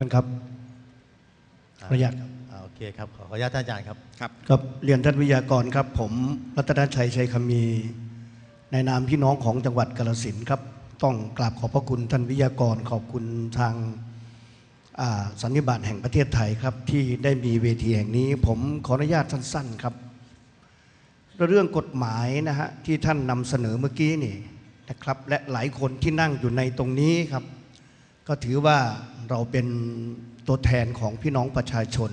ท่านครับขออนุญาตครับอ่าโอเคครับขออนุญาตท่านอาจารย์ครับครับครับเรียนท่านวิทยากรครับ ผมรัตนชัยชัยคำมี ในนามพี่น้องของจังหวัดกาฬสินธุ์ครับ ต้องกราบขอบพระคุณท่านวิทยากรขอบคุณทางอ่าสันนิบาตแห่งประเทศไทยครับ ที่ได้มีเวทีแห่งนี้ ผมขออนุญาตสั้น ๆครับ เรื่องกฎหมายนะฮะที่ท่านนำเสนอเมื่อกี้นี่นะครับ และหลายคนที่นั่งอยู่ในตรงนี้ครับ ก็ถือว่าเราเป็นตัวแทนของพี่น้องประชาชน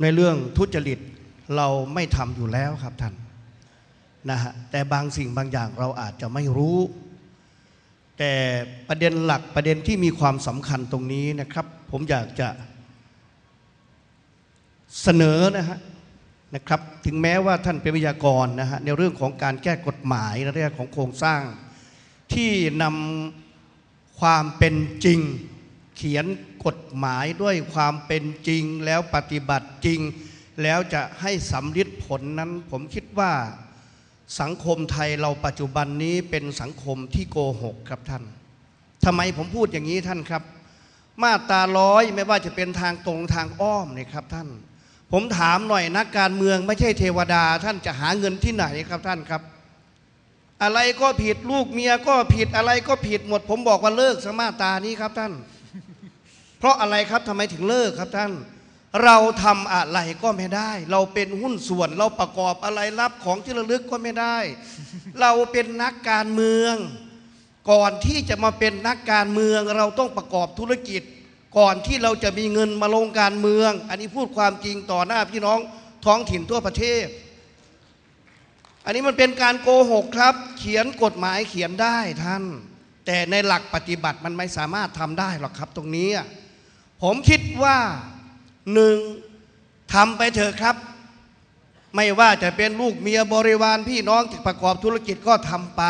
ในเรื่องทุจริตเราไม่ทำอยู่แล้วครับท่านนะฮะแต่บางสิ่งบางอย่างเราอาจจะไม่รู้ แต่ประเด็นหลักประเด็นที่มีความสำคัญตรงนี้นะครับ ผมอยากจะเสนอนะฮะนะครับถึงแม้ว่าท่านเป็นวิทยากรนะฮะในเรื่องของการแก้กฎหมายในเรื่องของโครงสร้างที่นำ ความเป็นจริง เขียนกฎหมายด้วยความเป็นจริงแล้วปฏิบัติจริง แล้วจะให้สำลิดผลนั้น ผมคิดว่าสังคมไทยเราปัจจุบันนี้เป็นสังคมที่โกหกครับท่านทำไมผมพูดอย่างนี้ท่านครับ มาตาร้อยไม่ว่าจะเป็นทางตรงทางอ้อมเนี่ยครับท่าน ผมถามหน่อยนักการเมืองไม่ใช่เทวดาท่านจะหาเงินที่ไหนครับท่านครับ อะไรก็ผิดลูกเมียก็ผิดอะไรก็ผิดหมด ผมบอกว่าเลิกสมาตานี้ครับท่าน เพราะอะไรครับทำไมถึงเลิกครับท่าน เราทำอะไรก็ไม่ได้ เราเป็นหุ้นส่วนเราประกอบอะไรรับของที่ระลึกก็ไม่ได้ เราเป็นนักการเมือง ก่อนที่จะมาเป็นนักการเมือง เราต้องประกอบธุรกิจ ก่อนที่เราจะมีเงินมาลงการเมือง อันนี้พูดความจริงต่อหน้าพี่น้องท้องถิ่นทั่วประเทศ อันนี้มันเป็นการโกหกครับ เขียนกฎหมายเขียนได้ท่าน แต่ในหลักปฏิบัติมันไม่สามารถทำได้หรอกครับตรงนี้ ผมคิดว่าหนึ่งทำไปเถอะครับ ไม่ว่าจะเป็นลูกเมียบริวารพี่น้องที่ประกอบธุรกิจก็ทำไป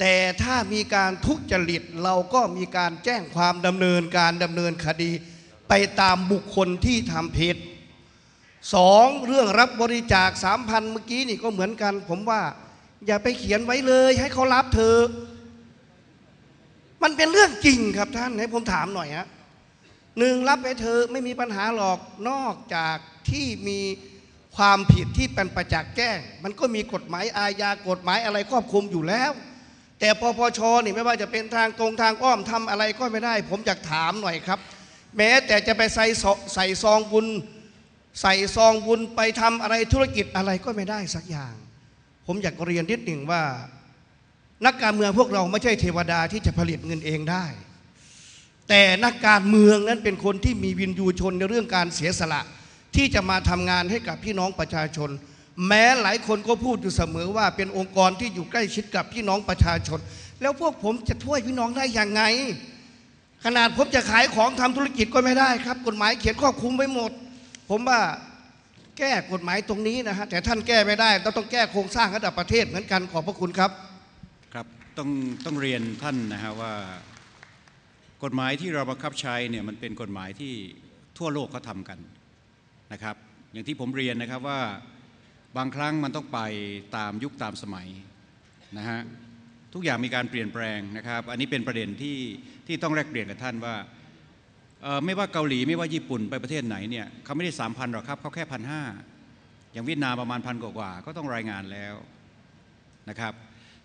แต่ถ้ามีการทุจริตเราก็มีการแจ้งความดำเนินการดำเนินคดี ไปตามบุคคลที่ทำผิด สองเรื่องรับบริจาคสามพันเมื่อกี้นี่ก็เหมือนกัน ผมว่า อย่าไปเขียนไว้เลย ให้เขารับเธอะมันเป็นเรื่องจริงครับท่านให้ผมถามหน่อยฮะหนึ่งรับไปเธอะไม่มีปัญหาหรอกนอกจากที่มีความผิดที่เป็นประจักษ์แจ้ง มันก็มีกฎหมายอาญากฎหมายอะไรครอบคลุมอยู่แล้ว แต่ปปชนี่ไม่ว่าจะเป็นทางตรงทางอ้อมทำอะไรก็ไม่ได้ ผมอยากถามหน่อยครับ แม้แต่จะไปใส่ใส่ซองบุญ ใส่ซองบุญไปทำอะไรธุรกิจอะไรก็ไม่ได้สักอย่าง ผมอยากเรียนนิดหนึ่งว่า นักการเมืองพวกเราไม่ใช่เทวดาที่จะผลิตเงินเองได้ แต่นักการเมืองนั้นเป็นคนที่มีวินยูชนในเรื่องการเสียสละ ที่จะมาทำงานให้กับพี่น้องประชาชน แม้หลายคนก็พูดอยู่เสมอว่าเป็นองค์กรที่อยู่ใกล้ชิดกับพี่น้องประชาชน แล้วพวกผมจะช่วยพี่น้องได้อย่างไง ขนาดผมจะขายของทำธุรกิจก็ไม่ได้ครับ กฎหมายเขียนครอบคุมไว้หมด ผมว่าแก้กฎหมายตรงนี้นะฮะแต่ท่านแก้ไม่ได้ต้องต้องแก้โครงสร้างระดับประเทศเหมือนกันขอบพระคุณครับครับต้องต้องเรียนท่านนะฮะว่ากฎหมายที่เราบังคับใช้เนี่ยมันเป็นกฎหมายที่ทั่วโลกเขาทำกันนะครับ อย่างที่ผมเรียนนะครับว่าบางครั้งมันต้องไปตามยุคตามสมัยนะฮะทุกอย่างมีการเปลี่ยนแปลงนะครับ อันนี้เป็นประเด็นที่ที่ต้องแลกเปลี่ยนกับท่านว่า ไม่ว่าเกาหลีไม่ว่าญี่ปุ่นไปประเทศไหนเนี่ยเขาไม่ได้สามพันหรอกครับเขาแค่พันห้าอย่างเวียดนามประมาณพันกว่าก็ต้องรายงานแล้วนะครับ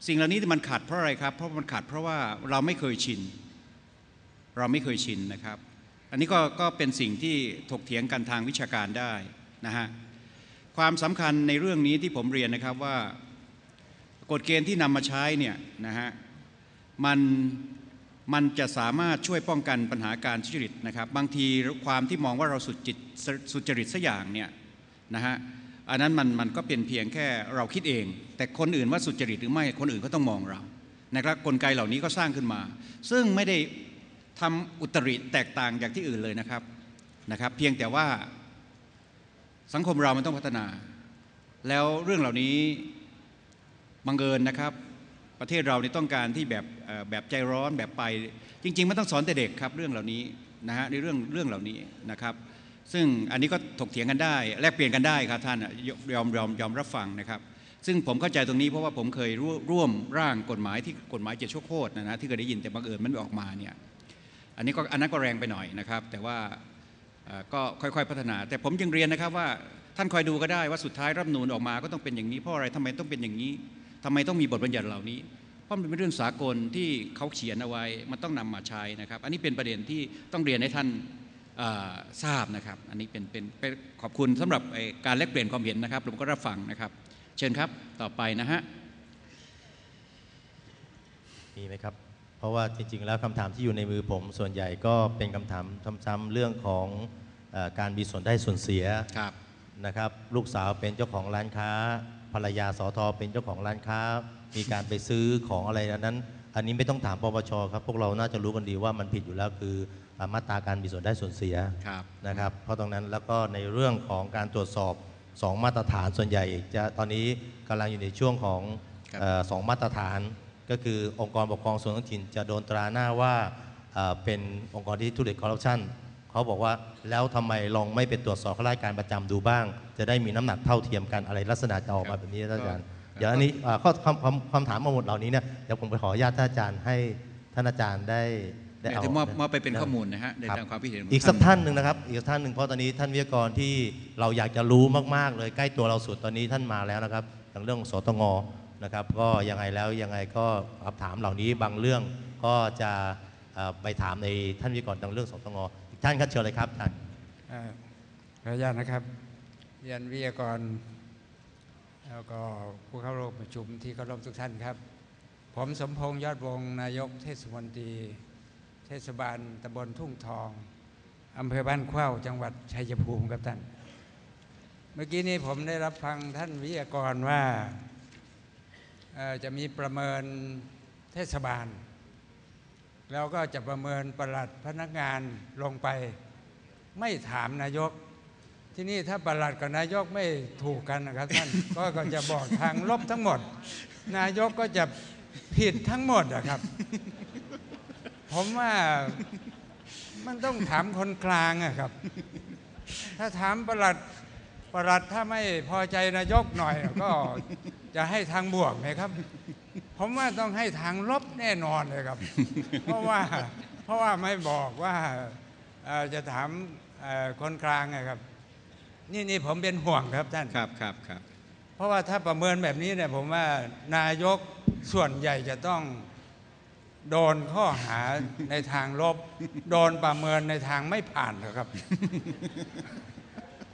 สิ่งเหล่านี้มันขัดเพราะอะไรครับ เพราะมันขัดเพราะว่าเราไม่เคยชิน เราไม่เคยชินนะครับ อันนี้ก็ก็เป็นสิ่งที่ถกเถียงกันทางวิชาการได้นะฮะความสำคัญในเรื่องนี้ที่ผมเรียนนะครับว่ากฎเกณฑ์ที่นำมาใช้เนี่ยนะฮะมัน มันจะสามารถช่วยป้องกันปัญหาการทุจริตนะครับบางทีความที่มองว่าเราสุดจิตสุจริตสัอย่างเนี่ยนะฮะอันนั้นมันมันก็เป็นเพียงแค่เราคิดเอง แต่คนอื่นว่าสุจริตหรือไม่คนอื่นก็ต้องมองเรานะครับกลไกเหล่านี้ก็สร้างขึ้นมา ซึ่งไม่ได้ทำอุตริแตกต่างจากที่อื่นเลยนะครับนะครับ เพียงแต่ว่าสังคมเรามันต้องพัฒนา แล้วเรื่องเหล่านี้บังเอิญนะครับ ประเทศเรานี่ต้องการที่แบบแบบใจร้อนแบบไป จริง ๆ มันต้องสอนแต่เด็กครับเรื่องเหล่านี้นะฮะในเรื่องเรื่องเหล่านี้นะครับ ซึ่งอันนี้ก็ถกเถียงกันได้ แลกเปลี่ยนกันได้ครับท่านอะยอมยอมยอมรับฟังนะครับ ซึ่งผมเข้าใจตรงนี้เพราะว่าผมเคยร่วรวมร่างกฎหมายที่กฎหมายเจ็ดชั่วโคตรนะนะที่เคยได้ยินแต่บังเอิญมันไม่ออกมาเนี่ยอันนี้ก็อันนั้นก็แรงไปหน่อยนะครับ แต่ว่าก็ค่อยๆพัฒนา แต่ผมยังเรียนนะครับว่าท่านคอยดูก็ได้ว่าสุดท้ายรัฐธรรมนูนออกมาก็ต้องเป็นอย่างนี้เพราะอะไรทำไมต้องเป็นอย่างนี้ ทำไมต้องมีบทบัญญัติเหล่านี้ เพราะมันเป็นเรื่องสากลที่เขาเขียนเอาไว้ มันต้องนำมาใช้นะครับ อันนี้เป็นประเด็นที่ต้องเรียนให้ท่านเอ่อทราบนะครับ อันนี้เป็นเป็นเป็นขอบคุณสำหรับไอ้การแลกเปลี่ยนความเห็นนะครับผมก็รับฟังนะครับ เชิญครับต่อไปนะฮะมีไหมครับ เพราะว่าจริงๆ แล้วคำถามที่อยู่ในมือผม ส่วนใหญ่ก็เป็นคำถามซ้ำๆเรื่องของเออการมีส่วนได้ส่วนเสียครับนะครับ ลูกสาวเป็นเจ้าของร้านค้า ภรรยาสอทอเป็นเจ้าของร้านค้า มีการไปซื้อของอะไรนั้น อันนี้ไม่ต้องถามปปชครับ พวกเราน่าจะรู้กันดีว่ามันผิดอยู่แล้วคืออ่ามาตราการมีส่วนได้ส่วนเสียครับนะครับ เพราะตรงนั้นแล้วก็ในเรื่องของการตรวจสอบสองมาตรฐานส่วนใหญ่จะตอนนี้กำลังอยู่ในช่วงของครับเอ่อสองมาตรฐาน ก็คือองค์กรปกครองส่วนท้องถิ่นจะโดนตราหน้าว่าเอ่อเป็นองค์กรที่ทุจริตคอร์รัปชัน เขาบอกว่าแล้วทำไมลองไม่ไปตรวจสอบข้าราชการประจำดูบ้าง จะได้มีน้ำหนักเท่าเทียมกันอะไรลักษณะจะออกมาแบบนี้ท่านอาจารย์ก็เดี๋ยวอันนี้อ่าข้อคำคำคำถามมาหมดเหล่านี้เนี่ยเดี๋ยวผมไปขออนุญาตท่านอาจารย์ให้ท่านอาจารย์ได้ได้เดี๋ยวเอาจะมอบมอบไปเป็นข้อมูลนะฮะในครับตามความคิดเห็นขงอีกสักท่านหนึ่งนะครับ อีกสักท่านหนึ่งเพราะตอนนี้ท่านวิทยากรที่เราอยากจะรู้มากๆ เลยใกล้ตัวเราสุดตอนนี้ท่านมาแล้วนะครับอย่างเรื่องของสตงนะครับก็ยังไงแล้วยังไงก็คำถามเหล่านี้บางเรื่องก็จะเอ่อไปถามในท่านวิทยากรทางเรื่องสตงอีก ท่านครับเชิญเลยครับท่านขออนุญาตนะครับเรียนวิทยากร แล้วก็ผู้เข้าร่วมประชุมที่เคารพทุกท่านครับ ผมสมพงษ์ยอดวงนายกเทศมนตรี เทศบาลตำบลทุ่งทองอำเภอบ้านเข้าจังหวัดชัยภูมิครับท่าน เมื่อกี้นี้ผมได้รับฟังท่านวิทยากรว่าจะมีประเมินเทศบาล แล้วก็จะประเมินประหลัดพนักงานลงไป ไม่ถามนายก ที่นี่ถ้าประหลัดกับนายกไม่ถูกกันนะครับท่าน ก็ก็จะบอกทางลบทั้งหมด นายกก็จะผิดทั้งหมดอะครับ ผมว่ามันต้องถามคนกลางอะครับ ถ้าถามประหลัดประหลัดถ้าไม่พอใจนายกหน่อย ก็จะให้ทางบวกไหมครับ ผมว่าต้องให้ทางลบแน่นอนเลยครับ เพราะว่าเพราะว่าไม่บอกว่าเอ่อจะถามเอ่อคนกลางไงครับ นี่นี่ผมเป็นห่วงครับท่านครับครับครับ เพราะว่าถ้าประเมินแบบนี้เนี่ยผมว่านายกส่วนใหญ่จะต้องโดนข้อหาในทางลบ โดนประเมินในทางไม่ผ่านนะครับ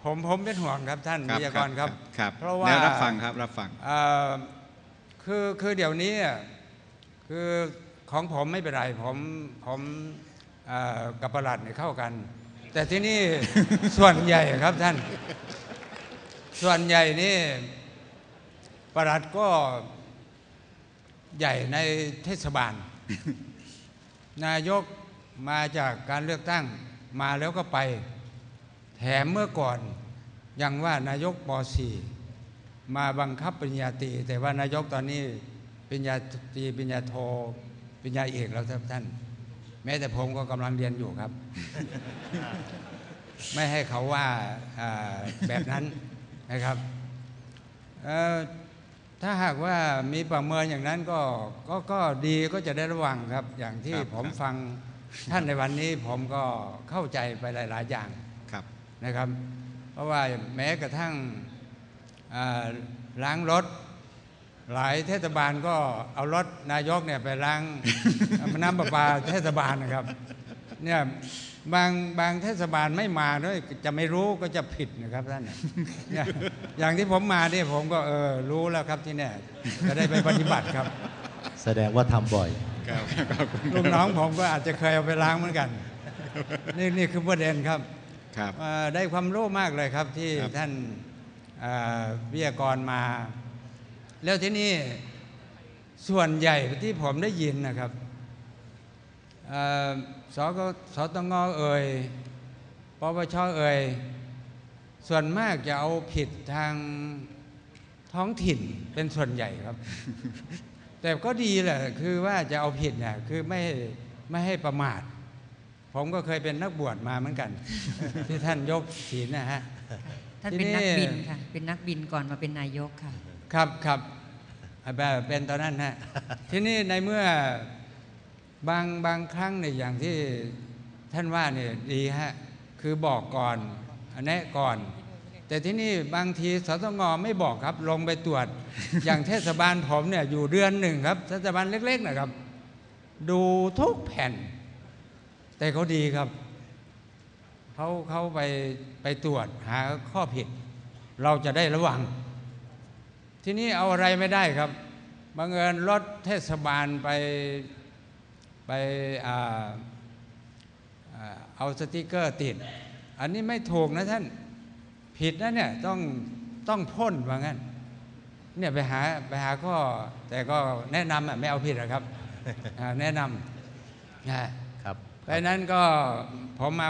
ผมผมเป็นห่วงครับท่านครับวิทยากรครับครับ เพราะว่าแนรับฟังครับรับฟังเอ่อ คือคือเดี๋ยวนี้อะคือของผมไม่เป็นไรผมผมเอ่อกับประหลัดเนี่ยเข้ากัน แต่ที่นี่ส่วนใหญ่ครับท่าน ส่วนใหญ่นี่ประหลัดก็ใหญ่ในเทศบาล นายกมาจากการเลือกตั้งมาแล้วก็ไป แถมเมื่อก่อนยังว่านายกป .4 มาบังคับปริญญาตรีแต่ว่านายกตอนนี้ปริญญาตรีปริญญาโทปริญญาเอกแล้วครับท่าน แม้แต่ผมก็กำลังเรียนอยู่ครับ ไม่ให้เขาว่าอ่าแบบนั้นนะครับเอ่อถ้าหากว่ามีประเมินอย่างนั้นก็ก็ก็ดีก็จะได้ระวังครับ อย่างที่ครับผมครับฟังท่านในวันนี้ผมก็เข้าใจไปหลาย ๆ อย่างครับนะครับ เพราะว่าแม้กระทั่งอ่า ล้างรถ หลายเทศบาลก็เอารถนายกเนี่ยไปล้างน้ำประปาเทศบาลนะครับเนี่ยบางบางเทศบาลไม่มาด้วยจะไม่รู้ก็จะผิดนะครับท่านเนี่ยอย่างที่ผมมาเนี่ยผมก็เออรู้แล้วครับที่เนี่ยจะได้ไปปฏิบัติครับ แสดงว่าทำบ่อยครับครับลูกน้องผมก็อาจจะเคยเอาไปล้างเหมือนกัน นี่นี่คือประเด็นครับครับเอ่อได้ความรู้มากเลยครับที่ครับท่านเอ่อ วิทยากรมา แล้วที่นี่ส่วนใหญ่ที่ผมได้ยินนะครับเอ่อสกสตงเอ่ยปปชเอ่ยส่วนมากจะเอาผิดทางท้องถิ่นเป็นส่วนใหญ่ครับ แต่ก็ดีแหละคือว่าจะเอาผิดเนี่ยคือไม่ไม่ให้ประมาท ผมก็เคยเป็นนักบวชมาเหมือนกัน ที่ท่านยกศีลนะฮะ ท่านทีเป็นนี้นักบินค่ะ เป็นนักบินก่อนมาเป็นนายกค่ะ ครับครับแบบเป็นตอนนั้นฮะ ทีนี้ในเมื่อบางบางครั้งในยอย่างที่ท่านว่าเนี่ยดีฮะ คือบอกก่อนแนะก่อน แต่ที่นี่บางทีสตงไม่บอกครับ ลงไปตรวจ อย่างเทศบาลผมเนี่ยอยู่เดือนหนึ่งครับเทศบาลเล็ก ๆ นะครับ ดูทุกแผ่น แต่เขาดีครับ เขาเขาไปไปตรวจหาข้อผิด เราจะได้ระวัง ที่นี่เอาอะไรไม่ได้ครับบังเอิญรถเทศบาลไปไปอ่าอ่าเอาสติกเกอร์ติด อันนี้ไม่ถูกนะท่านผิดนะเนี่ยต้องต้องพ่นว่างั้นเนี่ยไปหาไปหาข้อแต่ก็แนะนำอะไม่เอาผิดหรอกครับอ่าแนะนำอ่าครับเพราะฉะนั้นก็ผมมา